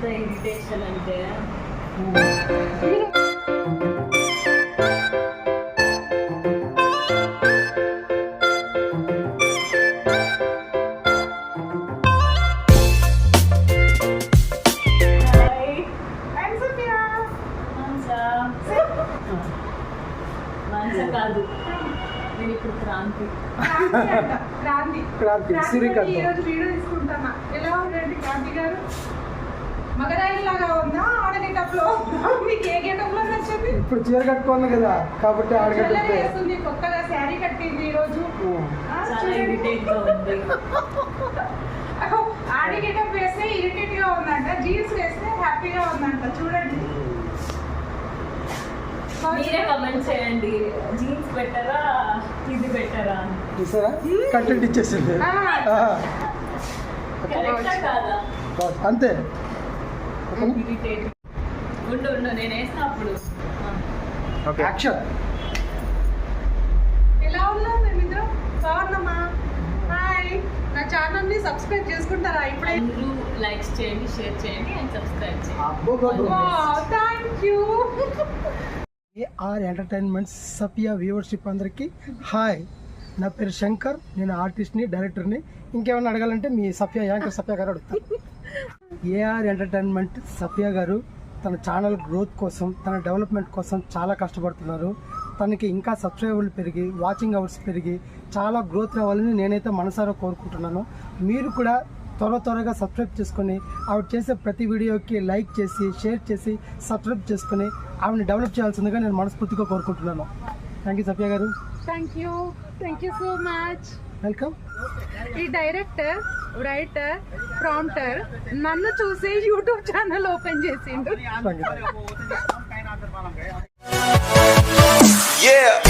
ఎంత ఇరిటేషన్ అంటే? కాదు. నేను ఇప్పుడు క్రాంతి. క్రాంతి. క్రాంతి, సూర్యకాంతం. ఈ రోజు వీడియో తీసుకుంటానా ఎలా ఉందండి క్రాంతి గారు? మగరాయి లాగా ఉందా? ఆడగేటప్లో మీకు ఏ నచ్చింది ఇప్పుడు చీర కట్టుకోండి కదా కాబట్టి ఆడగట్టే వేస్తుంది కొత్తగా శారీ కట్టింది ఈ రోజు. ఆడి గెటప్ వేస్తే ఇరిటేట్గా ఉందంట జీన్స్ వేస్తే హ్యాపీగా ఉందంట చూడండి. మీరే కమెంట్ చేయండి జీన్స్ బెటరా ఇది బెటరా చూసారా? కంటెంట్ ఇచ్చేసింది. ఆ, ఆ, కరెక్టా కాదా? బస్, అంతే. ఉండు ఉండు నేను వేసిన అప్పుడు. ఆ. యాక్షన్ ఎలా ఉన్నాం మేమిద్దరం బాగున్నామా? హాయ్ నా ఛానల్ని సబ్స్క్రైబ్ చేసుకుంటారా? ఇప్పుడే అందరూ లైక్స్ చేయండి షేర్ చేయండి అండ్ సబ్స్క్రైబ్ అబ్బో బాబు. చేయండి thank you AR Safiya viewership అందరికీ. హాయ్ నా పేరు శంకర్. నేను ఆర్టిస్ట్ని డైరెక్టర్ని ఇంకేమైనా అడగాలంటే మీ సఫియా యాంకర్ సఫియా గారు అడుగుతాను ఏఆర్ ఎంటర్టైన్మెంట్ సఫియా గారు తన ఛానల్ గ్రోత్ కోసం తన డెవలప్మెంట్ కోసం చాలా కష్టపడుతున్నారు. తనకి ఇంకా సబ్స్క్రైబర్లు పెరిగి వాచింగ్ అవర్స్ పెరిగి చాలా గ్రోత్ రావాలని నేనైతే మనసారా కోరుకుంటున్నాను. మీరు కూడా త్వర త్వరగా సబ్స్క్రైబ్ చేసుకొని ఆవిడ చేసే ప్రతి వీడియోకి లైక్ చేసి షేర్ చేసి సబ్స్క్రైబ్ చేసుకొని ఆవిడని డెవలప్ చేయాల్సిందిగా నేను మనస్ఫూర్తిగా కోరుకుంటున్నాను. Thank you Satya garu. Thank you thank you so much welcome ఈ డైరెక్టర్ రైటర్ ప్రాంప్టర్ నన్ను చూసి యూట్యూబ్ ఛానల్ ఓపెన్ చేసిండు Yeah.